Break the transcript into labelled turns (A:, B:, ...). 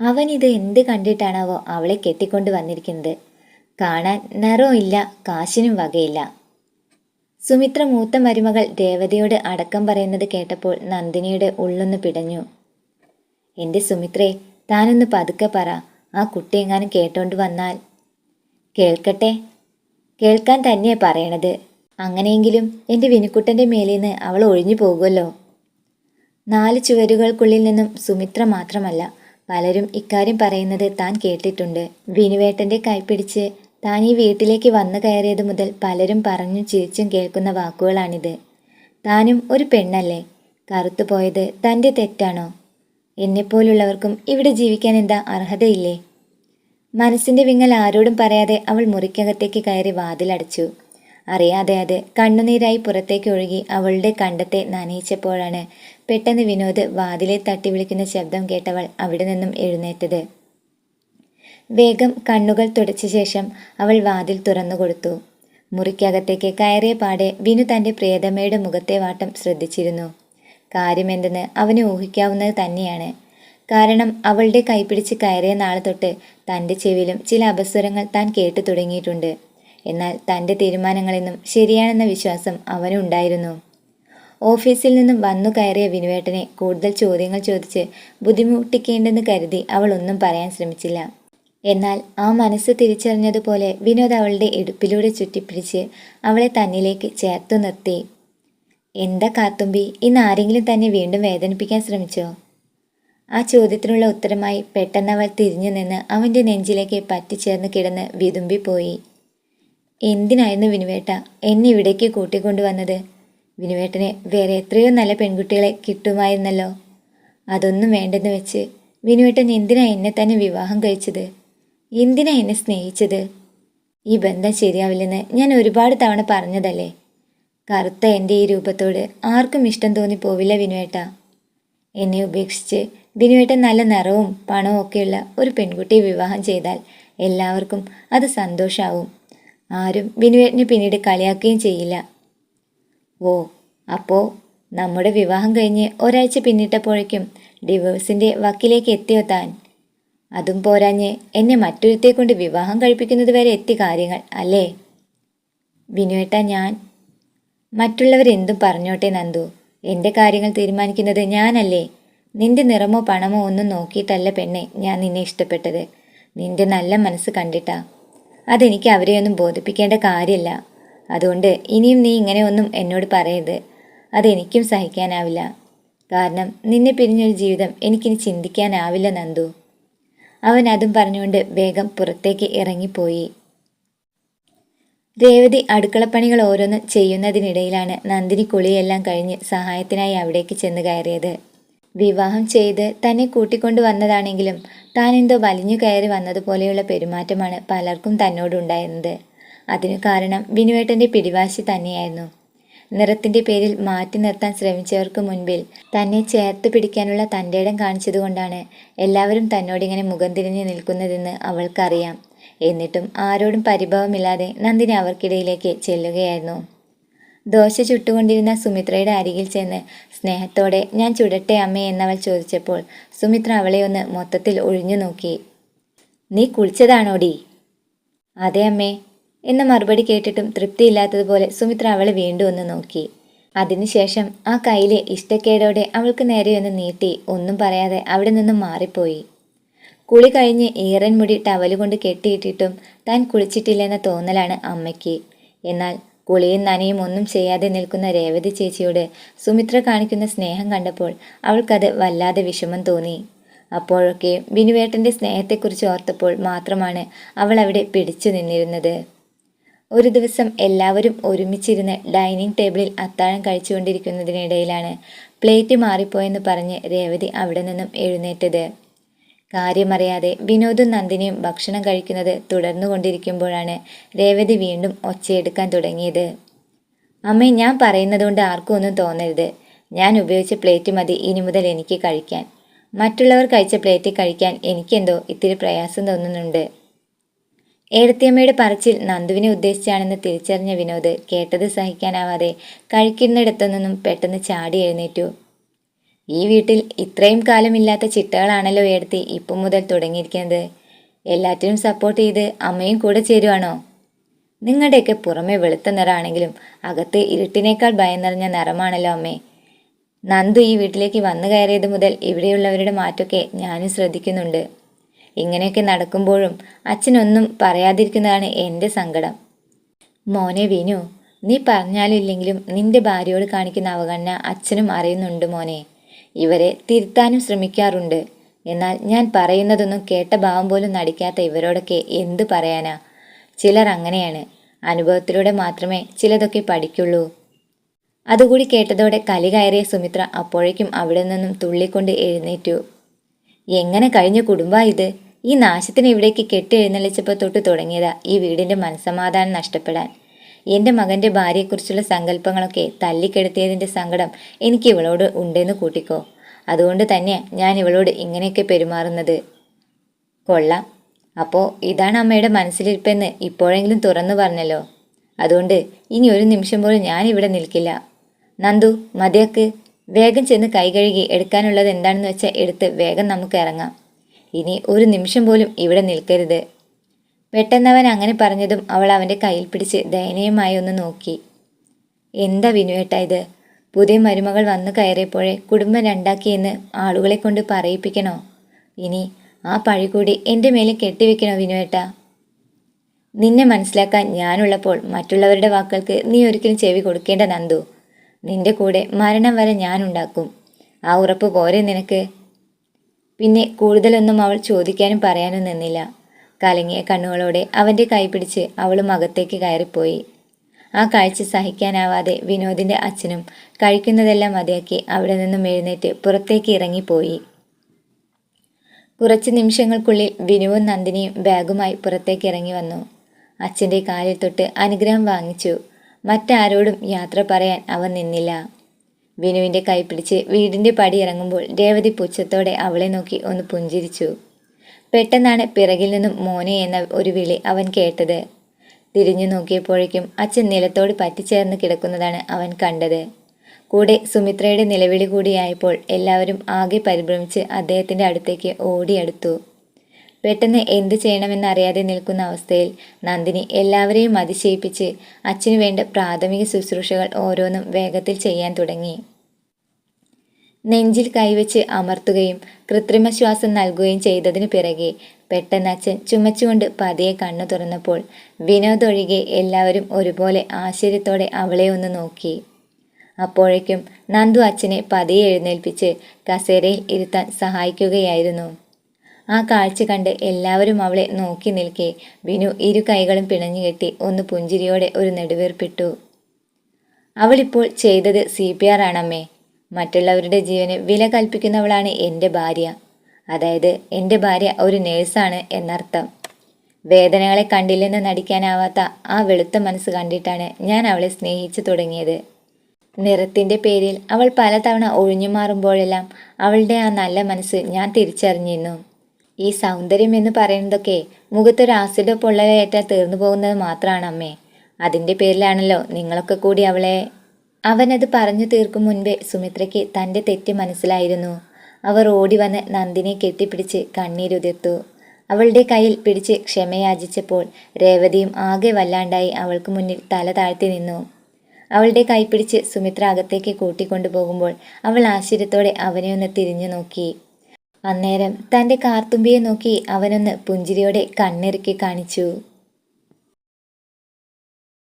A: അവൻ ഇത് എന്ത് കണ്ടിട്ടാണാവോ അവളെ കെട്ടിക്കൊണ്ട് വന്നിരിക്കുന്നത്. കാണാൻ നിറവും ഇല്ല കാശിനും വകയില്ല. സുമിത്ര മൂത്ത മരുമകൾ ദേവതയോട് അടക്കം പറയുന്നത് കേട്ടപ്പോൾ നന്ദിനിയുടെ ഉള്ളൊന്ന് പിടഞ്ഞു. എന്റെ സുമിത്രേ താനൊന്ന് പതുക്കെ പറ. ആ കുട്ടി എങ്ങാനും കേട്ടോണ്ട് വന്നാൽ? കേൾക്കട്ടെ. കേൾക്കാൻ തന്നെയാ പറയണത്. അങ്ങനെയെങ്കിലും എന്റെ വിനുക്കുട്ടന്റെ നിന്ന് അവൾ ഒഴിഞ്ഞു പോകുമല്ലോ നാല് ചുവരുകൾക്കുള്ളിൽ നിന്നും സുമിത്ര മാത്രമല്ല പലരും ഇക്കാര്യം പറയുന്നത് താൻ കേട്ടിട്ടുണ്ട്. വിനുവേട്ടന്റെ കൈപ്പിടിച്ച് താൻ ഈ വീട്ടിലേക്ക് വന്നു കയറിയത് മുതൽ പലരും പറഞ്ഞു ചിരിച്ചും കേൾക്കുന്ന വാക്കുകളാണിത്. താനും ഒരു പെണ്ണല്ലേ? കറുത്തു പോയത് തന്റെ തെറ്റാണോ? എന്നെപ്പോലുള്ളവർക്കും ഇവിടെ ജീവിക്കാൻ എന്താ അർഹതയില്ലേ? മനസ്സിന്റെ വിങ്ങൽ ആരോടും പറയാതെ അവൾ മുറിക്കകത്തേക്ക് കയറി വാതിലടച്ചു. അറിയാതെ അത് കണ്ണുനീരായി പുറത്തേക്ക് ഒഴുകി അവളുടെ കണ്ടത്തെ നനയിച്ചപ്പോഴാണ് പെട്ടെന്ന് വിനോദ് വാതിലെ തട്ടി വിളിക്കുന്ന ശബ്ദം കേട്ടവൾ അവിടെ നിന്നും എഴുന്നേറ്റത്. വേഗം കണ്ണുകൾ തുടച്ച ശേഷം അവൾ വാതിൽ തുറന്നു കൊടുത്തു. മുറിക്കകത്തേക്ക് കയറിയ പാടെ വിനു തന്റെ പ്രിയതമയുടെ മുഖത്തെ വാട്ടം ശ്രദ്ധിച്ചിരുന്നു. കാര്യമെന്തെന്ന് അവന് ഊഹിക്കാവുന്നത് തന്നെയാണ്. കാരണം അവളുടെ കൈപിടിച്ച് കയറിയ നാളെ തൊട്ട് തന്റെ ചെവിയിലും ചില അപസ്വരങ്ങൾ താൻ കേട്ടു തുടങ്ങിയിട്ടുണ്ട്. എന്നാൽ തന്റെ തീരുമാനങ്ങളെന്നും ശരിയാണെന്ന വിശ്വാസം അവനുണ്ടായിരുന്നു ഓഫീസിൽ നിന്നും വന്നു കയറിയ വിനുവേട്ടനെ കൂടുതൽ ചോദ്യങ്ങൾ ചോദിച്ച് ബുദ്ധിമുട്ടിക്കേണ്ടെന്ന് കരുതി അവൾ ഒന്നും പറയാൻ ശ്രമിച്ചില്ല. എന്നാൽ ആ മനസ്സ് തിരിച്ചറിഞ്ഞതുപോലെ വിനോദ് അവളുടെ ഇടുപ്പിലൂടെ ചുറ്റിപ്പിടിച്ച് അവളെ തന്നിലേക്ക് ചേർത്തു നിർത്തി. എന്താ കാത്തുമ്പി ഇന്ന് ആരെങ്കിലും തന്നെ വീണ്ടും വേദനിപ്പിക്കാൻ ശ്രമിച്ചോ? ആ ചോദ്യത്തിനുള്ള ഉത്തരമായി പെട്ടെന്ന് അവൾ തിരിഞ്ഞു നിന്ന് അവന്റെ നെഞ്ചിലേക്ക് പറ്റിച്ചേർന്ന് കിടന്ന് വിതുമ്പിപ്പോയി. എന്തിനായിരുന്നു വിനുവേട്ട എന്നെ ഇവിടേക്ക് കൂട്ടിക്കൊണ്ടുവന്നത്? വിനുവേട്ടന് വേറെ എത്രയോ നല്ല പെൺകുട്ടികളെ കിട്ടുമായിരുന്നല്ലോ. അതൊന്നും വേണ്ടെന്ന് വെച്ച് വിനുവേട്ടൻ എന്തിനാ എന്നെ തന്നെ വിവാഹം കഴിച്ചത്? എന്തിനാ എന്നെ സ്നേഹിച്ചത്? ഈ ബന്ധം ശരിയാവില്ലെന്ന് ഞാൻ ഒരുപാട് തവണ പറഞ്ഞതല്ലേ? കറുത്ത എന്റെ ഈ രൂപത്തോട് ആർക്കും ഇഷ്ടം തോന്നി പോവില്ല വിനുവേട്ട. എന്നെ ഉപേക്ഷിച്ച് വിനുവേട്ടൻ നല്ല നിറവും പണവും ഒക്കെയുള്ള ഒരു പെൺകുട്ടിയെ വിവാഹം ചെയ്താൽ എല്ലാവർക്കും അത് സന്തോഷാവും. ആരും വിനുവേട്ടനെ പിന്നീട് കളിയാക്കുകയും ചെയ്യില്ല. ഓ അപ്പോൾ നമ്മുടെ വിവാഹം കഴിഞ്ഞ് ഒരാഴ്ച പിന്നിട്ടപ്പോഴേക്കും ഡിവോഴ്സിന്റെ വക്കിലേക്ക് എത്തിയോ താൻ? അതും പോരാഞ്ഞ് എന്നെ മറ്റൊരുത്തെ കൊണ്ട് വിവാഹം കഴിപ്പിക്കുന്നത് വരെ എത്തി കാര്യങ്ങൾ അല്ലേ? വിനുവേട്ട ഞാൻ. മറ്റുള്ളവരെന്തും പറഞ്ഞോട്ടെ നന്ദു. എന്റെ കാര്യങ്ങൾ തീരുമാനിക്കുന്നത് ഞാനല്ലേ. നിന്റെ നിറമോ പണമോ ഒന്നും നോക്കിയിട്ടല്ല പെണ്ണെ ഞാൻ നിന്നെ ഇഷ്ടപ്പെട്ടത്. നിന്റെ നല്ല മനസ്സ് കണ്ടിട്ടാ. അതെനിക്ക് അവരെയൊന്നും ബോധിപ്പിക്കേണ്ട കാര്യമല്ല അതുകൊണ്ട് ഇനിയും നീ ഇങ്ങനെയൊന്നും എന്നോട് പറയരുത്. അതെനിക്കും സഹിക്കാനാവില്ല. കാരണം നിന്നെ പിരിഞ്ഞൊരു ജീവിതം എനിക്കിനി ചിന്തിക്കാനാവില്ല നന്ദു. അവൻ അതും പറഞ്ഞുകൊണ്ട് വേഗം പുറത്തേക്ക് ഇറങ്ങിപ്പോയി. രേവതി അടുക്കളപ്പണികൾ ഓരോന്നും ചെയ്യുന്നതിനിടയിലാണ് നന്ദിനി കുളിയെല്ലാം കഴിഞ്ഞ് സഹായത്തിനായി അവിടേക്ക് ചെന്ന് കയറിയത്. വിവാഹം ചെയ്ത് തന്നെ കൂട്ടിക്കൊണ്ടു വന്നതാണെങ്കിലും താൻ എന്തോ വലിഞ്ഞു കയറി വന്നതുപോലെയുള്ള പെരുമാറ്റമാണ് പലർക്കും തന്നോടുണ്ടായിരുന്നത്. അതിനു കാരണം ബിനുവേട്ടന്റെ പിടിവാശി തന്നെയായിരുന്നു. നിറത്തിന്റെ പേരിൽ മാറ്റി നിർത്താൻ ശ്രമിച്ചവർക്ക് മുൻപിൽ തന്നെ ചേർത്ത് പിടിക്കാനുള്ള തന്റെ ഇടം കാണിച്ചതുകൊണ്ടാണ് എല്ലാവരും തന്നോടിങ്ങനെ മുഖം തിരിഞ്ഞു നിൽക്കുന്നതെന്ന് അവൾക്കറിയാം. എന്നിട്ടും ആരോടും പരിഭവമില്ലാതെ നന്ദിനി അവർക്കിടയിലേക്ക് ചെല്ലുകയായിരുന്നു. ദോശ ചുട്ടുകൊണ്ടിരുന്ന സുമിത്രയുടെ അരികിൽ ചെന്ന് സ്നേഹത്തോടെ ഞാൻ ചുടട്ടെ അമ്മേ എന്നവൾ ചോദിച്ചപ്പോൾ സുമിത്ര അവളെ ഒന്ന് മൊത്തത്തിൽ ഒഴിഞ്ഞു നോക്കി. നീ കുളിച്ചതാണോടി? അതെ അമ്മേ. എന്ന മറുപടി കേട്ടിട്ടും തൃപ്തിയില്ലാത്തതുപോലെ സുമിത്ര അവളെ വീണ്ടും ഒന്ന് നോക്കി. അതിനുശേഷം ആ കയ്യിലെ ഇഷ്ടക്കേടോടെ അവൾക്ക് നേരെ ഒന്ന് നീട്ടി ഒന്നും പറയാതെ അവിടെ നിന്നും മാറിപ്പോയി. കുളി കഴിഞ്ഞ് ഈറൻ മുടി ടവലുകൊണ്ട് കെട്ടിയിട്ടിട്ടും താൻ കുളിച്ചിട്ടില്ലെന്ന തോന്നലാണ് അമ്മയ്ക്ക്. എന്നാൽ കുളിയും നനയും ഒന്നും ചെയ്യാതെ നിൽക്കുന്ന രേവതി ചേച്ചിയോട് സുമിത്ര കാണിക്കുന്ന സ്നേഹം കണ്ടപ്പോൾ അവൾക്കത് വല്ലാതെ വിഷമം തോന്നി. അപ്പോഴൊക്കെ ബിനുവേട്ടന്റെ സ്നേഹത്തെക്കുറിച്ച് ഓർത്തപ്പോൾ മാത്രമാണ് അവൾ അവിടെ പിടിച്ചു നിന്നിരുന്നത്. ഒരു ദിവസം എല്ലാവരും ഒരുമിച്ചിരുന്ന് ഡൈനിങ് ടേബിളിൽ അത്താഴം കഴിച്ചുകൊണ്ടിരിക്കുന്നതിനിടയിലാണ് പ്ലേറ്റ് മാറിപ്പോയെന്ന് പറഞ്ഞ് രേവതി അവിടെ നിന്നും എഴുന്നേറ്റത്. കാര്യമറിയാതെ വിനോദും നന്ദിനിയും ഭക്ഷണം കഴിക്കുന്നത് തുടർന്നുകൊണ്ടിരിക്കുമ്പോഴാണ് രേവതി വീണ്ടും ഒച്ചയെടുക്കാൻ തുടങ്ങിയത്. അമ്മേ ഞാൻ പറയുന്നതുകൊണ്ട് ആർക്കും ഒന്നും തോന്നരുത്. ഞാൻ ഉപയോഗിച്ച പ്ലേറ്റ് മതി ഇനി മുതൽ എനിക്ക് കഴിക്കാൻ. മറ്റുള്ളവർ കഴിച്ച പ്ലേറ്റ് കഴിക്കാൻ എനിക്കെന്തോ ഇത്തിരി പ്രയാസം തോന്നുന്നുണ്ട്. ഏടത്തിയമ്മയുടെ പറച്ചിൽ നന്ദുവിനെ ഉദ്ദേശിച്ചാണെന്ന് തിരിച്ചറിഞ്ഞ വിനോദ് കേട്ടത് സഹിക്കാനാവാതെ കഴിക്കുന്നിടത്തു നിന്നും പെട്ടെന്ന് ചാടി എഴുന്നേറ്റു. ഈ വീട്ടിൽ ഇത്രയും കാലമില്ലാത്ത ചിട്ടകളാണല്ലോ എടുത്തി ഇപ്പം മുതൽ തുടങ്ങിയിരിക്കുന്നത്. എല്ലാറ്റിനും സപ്പോർട്ട് ചെയ്ത് അമ്മയും കൂടെ ചേരുവാണോ? നിങ്ങളുടെയൊക്കെ പുറമെ വെളുത്ത നിറമാണെങ്കിലും അകത്ത് ഇരുട്ടിനേക്കാൾ ഭയം നിറഞ്ഞ നിറമാണല്ലോ അമ്മേ. നന്ദു ഈ വീട്ടിലേക്ക് വന്നു കയറിയത് മുതൽ ഇവിടെയുള്ളവരുടെ മാറ്റമൊക്കെ ഞാനും ശ്രദ്ധിക്കുന്നുണ്ട്. ഇങ്ങനെയൊക്കെ നടക്കുമ്പോഴും അച്ഛനൊന്നും പറയാതിരിക്കുന്നതാണ് എന്റെ സങ്കടം. മോനെ വിനു നീ പറഞ്ഞാലില്ലെങ്കിലും നിന്റെ ഭാര്യയോട് കാണിക്കുന്ന അവഗണന അച്ഛനും അറിയുന്നുണ്ട് മോനെ. ഇവരെ തിരുത്താനും ശ്രമിക്കാറുണ്ട്. എന്നാൽ ഞാൻ പറയുന്നതൊന്നും കേട്ട ഭാവം പോലും നടിക്കാത്ത ഇവരോടൊക്കെ എന്തു പറയാനാ? ചിലർ അങ്ങനെയാണ്. അനുഭവത്തിലൂടെ മാത്രമേ ചിലതൊക്കെ പഠിക്കുള്ളൂ. അതുകൂടി കേട്ടതോടെ കലി കയറിയ സുമിത്ര അപ്പോഴേക്കും അവിടെ നിന്നും തുള്ളിക്കൊണ്ട് എഴുന്നേറ്റു. എങ്ങനെ കഴിഞ്ഞ കുടുംബ ഇത്? ഈ നാശത്തിന് ഇവിടേക്ക് കെട്ടി എഴുന്നള്ളിച്ചപ്പോൾ തൊട്ട് തുടങ്ങിയതാ ഈ വീടിന്റെ മനസ്സമാധാനം നഷ്ടപ്പെടാൻ. എന്റെ മകന്റെ ഭാര്യയെക്കുറിച്ചുള്ള സങ്കല്പങ്ങളൊക്കെ തല്ലിക്കെടുത്തിയതിന്റെ സങ്കടം എനിക്ക് ഇവളോട് ഉണ്ടെന്ന് കൂട്ടിക്കോ. അതുകൊണ്ട് തന്നെ ഞാൻ ഇവളോട് ഇങ്ങനെയൊക്കെ പെരുമാറുന്നത്. കൊള്ളാം. അപ്പോൾ ഇതാണ് അമ്മയുടെ മനസ്സിലിരിപ്പെന്ന് ഇപ്പോഴെങ്കിലും തുറന്നു പറഞ്ഞല്ലോ. അതുകൊണ്ട് ഇനി ഒരു നിമിഷം പോലും ഞാൻ ഇവിടെ നിൽക്കില്ല. നന്ദു മതിയാക്ക്. വേഗം ചെന്ന് കൈ കഴുകി എടുക്കാനുള്ളത് എന്താണെന്ന് വെച്ചാൽ എടുത്ത് വേഗം നമുക്ക് ഇറങ്ങാം. ഇനി ഒരു നിമിഷം പോലും ഇവിടെ നിൽക്കരുത്. പെട്ടെന്നവൻ അങ്ങനെ പറഞ്ഞതും അവൾ അവന്റെ കയ്യിൽ പിടിച്ച് ദയനീയമായി ഒന്ന് നോക്കി. എന്താ വിനുവേട്ടാ ഇത്? പുതിയ മരുമകൾ വന്നു കയറിയപ്പോഴേ കുടുംബം രണ്ടാക്കിയെന്ന് ആളുകളെ കൊണ്ട് പറയിപ്പിക്കണോ? ഇനി ആ പഴി കൂടി എന്റെ മേലെ കെട്ടിവെക്കണോ വിനുവേട്ട? നിന്നെ മനസ്സിലാക്കാൻ ഞാനുള്ളപ്പോൾ മറ്റുള്ളവരുടെ വാക്കുകൾക്ക് നീ ഒരിക്കലും ചെവി കൊടുക്കേണ്ട നന്ദു. നിന്റെ കൂടെ മരണം വരെ ഞാനുണ്ടാക്കും ആ ഉറപ്പ് പോരെ നിനക്ക്? പിന്നെ കൂടുതലൊന്നും അവൾ ചോദിക്കാനും പറയാനും നിന്നില്ല. കലങ്ങിയ കണ്ണുകളോടെ അവന്റെ കൈപിടിച്ച് അവളും അകത്തേക്ക് കയറിപ്പോയി. ആ കാഴ്ച സഹിക്കാനാവാതെ വിനോദിന്റെ അച്ഛനും കഴിക്കുന്നതെല്ലാം മതിയാക്കി അവിടെ നിന്നും എഴുന്നേറ്റ് പുറത്തേക്ക് ഇറങ്ങിപ്പോയി. കുറച്ച് നിമിഷങ്ങൾക്കുള്ളിൽ വിനുവും നന്ദിനിയും ബാഗുമായി പുറത്തേക്ക് ഇറങ്ങി വന്നു. അച്ഛന്റെ കാലിൽ തൊട്ട് അനുഗ്രഹം വാങ്ങിച്ചു. മറ്റാരോടും യാത്ര പറയാൻ അവൻ നിന്നില്ല. വിനുവിന്റെ കൈ പിടിച്ച് വീടിന്റെ പടി ഇറങ്ങുമ്പോൾ രേവതി പുച്ഛത്തോടെ അവളെ നോക്കി ഒന്ന് പുഞ്ചിരിച്ചു. പെട്ടെന്നാണ് പിറകിൽ നിന്നും മോനെ എന്ന ഒരു വിളി അവൻ കേട്ടത്. തിരിഞ്ഞു നോക്കിയപ്പോഴേക്കും അച്ഛൻ നിലത്തോട് പറ്റിച്ചേർന്ന് കിടക്കുന്നതാണ് അവൻ കണ്ടത്. കൂടെ സുമിത്രയുടെ നിലവിളി കൂടിയായപ്പോൾ എല്ലാവരും ആകെ പരിഭ്രമിച്ച് അദ്ദേഹത്തിന്റെ അടുത്തേക്ക് ഓടിയെടുത്തു. പെട്ടെന്ന് എന്ത് ചെയ്യണമെന്നറിയാതെ നിൽക്കുന്ന അവസ്ഥയിൽ നന്ദിനി എല്ലാവരെയും അതിശയിപ്പിച്ച് അച്ഛനു വേണ്ട പ്രാഥമിക ശുശ്രൂഷകൾ ഓരോന്നും വേഗത്തിൽ ചെയ്യാൻ തുടങ്ങി. നെഞ്ചിൽ കൈവച്ച് അമർത്തുകയും കൃത്രിമ ശ്വാസം നൽകുകയും ചെയ്തതിനു പിറകെ പെട്ടെന്ന് അച്ഛൻ ചുമച്ചുകൊണ്ട് പതിയെ കണ്ണു തുറന്നപ്പോൾ വിനോദ് ഒഴികെ എല്ലാവരും ഒരുപോലെ ആശ്ചര്യത്തോടെ അവളെ ഒന്ന് നോക്കി. അപ്പോഴേക്കും നന്ദു അച്ഛനെ പതിയെ എഴുന്നേൽപ്പിച്ച് കസേരയിൽ ഇരുത്താൻ സഹായിക്കുകയായിരുന്നു. ആ കാഴ്ച കണ്ട് എല്ലാവരും അവളെ നോക്കി നിൽക്കെ. വിനു ഇരു കൈകളും പിണഞ്ഞു കെട്ടി ഒന്ന് പുഞ്ചിരിയോടെ ഒരു നെടുവീർപ്പിട്ടു. അവളിപ്പോൾ ചെയ്തത് സി പി ആർ ആണമ്മേ മറ്റുള്ളവരുടെ ജീവന് വില കൽപ്പിക്കുന്നവളാണ് എന്റെ ഭാര്യ. അതായത് എന്റെ ഭാര്യ ഒരു നേഴ്സാണ് എന്നർത്ഥം. വേദനകളെ കണ്ടില്ലെന്ന് നടിക്കാനാവാത്ത ആ വെളുത്ത മനസ്സ് കണ്ടിട്ടാണ് ഞാൻ അവളെ സ്നേഹിച്ചു തുടങ്ങിയത്. നിറത്തിന്റെ പേരിൽ അവൾ പലതവണ ഒഴിഞ്ഞു മാറുമ്പോഴെല്ലാം അവളുടെ ആ നല്ല മനസ്സ് ഞാൻ തിരിച്ചറിഞ്ഞിരുന്നു. ഈ സൗന്ദര്യം എന്ന് പറയുന്നതൊക്കെ മുഖത്തൊരു ആസിഡ് പൊള്ളലേറ്റാൽ തീർന്നു പോകുന്നത് മാത്രമാണ് അമ്മേ. അതിന്റെ പേരിലാണല്ലോ നിങ്ങളൊക്കെ കൂടി അവളെ അവനത് പറഞ്ഞു തീർക്കും മുൻപേ സുമിത്രയ്ക്ക് തന്റെ തെറ്റ് മനസ്സിലായിരുന്നു. അവർ ഓടി വന്ന് നന്ദിനെ കെട്ടിപ്പിടിച്ച് കണ്ണീരുതിർത്തു. അവളുടെ കയ്യിൽ പിടിച്ച് ക്ഷമയാചിച്ചപ്പോൾ രേവതിയും ആകെ വല്ലാണ്ടായി അവൾക്ക് മുന്നിൽ തല താഴ്ത്തി നിന്നു. അവളുടെ കൈ പിടിച്ച് സുമിത്ര അകത്തേക്ക് കൂട്ടിക്കൊണ്ടു പോകുമ്പോൾ അവൾ ആശ്ചര്യത്തോടെ അവനെ ഒന്ന് തിരിഞ്ഞു നോക്കി. അന്നേരം തന്റെ കാർത്തുമ്പിയെ നോക്കി അവനൊന്ന് പുഞ്ചിരിയോടെ കണ്ണിറുക്കി കാണിച്ചു.